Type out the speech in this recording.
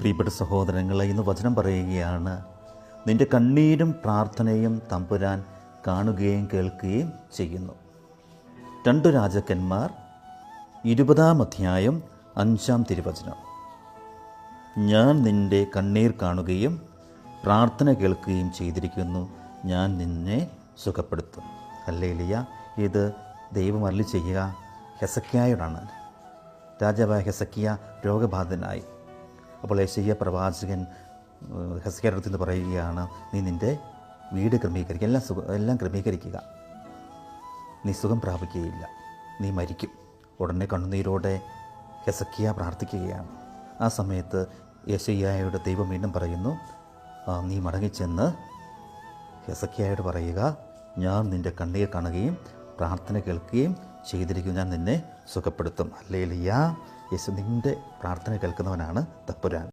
പ്രിയപ്പെട്ട സഹോദരങ്ങളെ ഇന്ന് വചനം പറയുകയാണ്. നിന്റെ കണ്ണീരും പ്രാർത്ഥനയും തമ്പുരാൻ കാണുകയും കേൾക്കുകയും ചെയ്യുന്നു. രണ്ടു രാജാക്കന്മാർ ഇരുപതാം അധ്യായം അഞ്ചാം തിരുവചനം. ഞാൻ നിന്റെ കണ്ണീർ കാണുകയും പ്രാർത്ഥന കേൾക്കുകയും ചെയ്തിരിക്കുന്നു. ഞാൻ നിന്നെ സുഖപ്പെടുത്തും. അല്ലേലിയ ഇത് ദൈവം അരളി ചെയ്യുക ഹെസക്കിയായോടാണ്. രാജാവായ ഹെസക്കിയ രോഗബാധിതനായി. അപ്പോൾ യേശയ്യ പ്രവാചകൻ അടുത്ത് നിന്ന് പറയുകയാണ് നീ നിന്റെ വീട് ക്രമീകരിക്കുക എല്ലാം സുഖ എല്ലാം ക്രമീകരിക്കുക. നീ സുഖം പ്രാപിക്കുകയില്ല. നീ മരിക്കും. ഉടനെ കണ്ണുനീരോടെ ഹെസക്കിയ പ്രാർത്ഥിക്കുകയാണ്. ആ സമയത്ത് യേശയ്യായുടെ ദൈവം വീണ്ടും പറയുന്നു "ആ, നീ മടങ്ങിച്ചെന്ന് ഹെസക്കിയായോട് പറയുക. ഞാൻ നിന്റെ കണ്ണീർ കാണുകയും പ്രാർത്ഥന കേൾക്കുകയും ചെയ്തിരിക്കും. ഞാൻ നിന്നെ സുഖപ്പെടുത്തും. അല്ലേ ലിയ യേശു നിന്റെ പ്രാർത്ഥന കേൾക്കുന്നവനാണ് തപ്പുരാൻ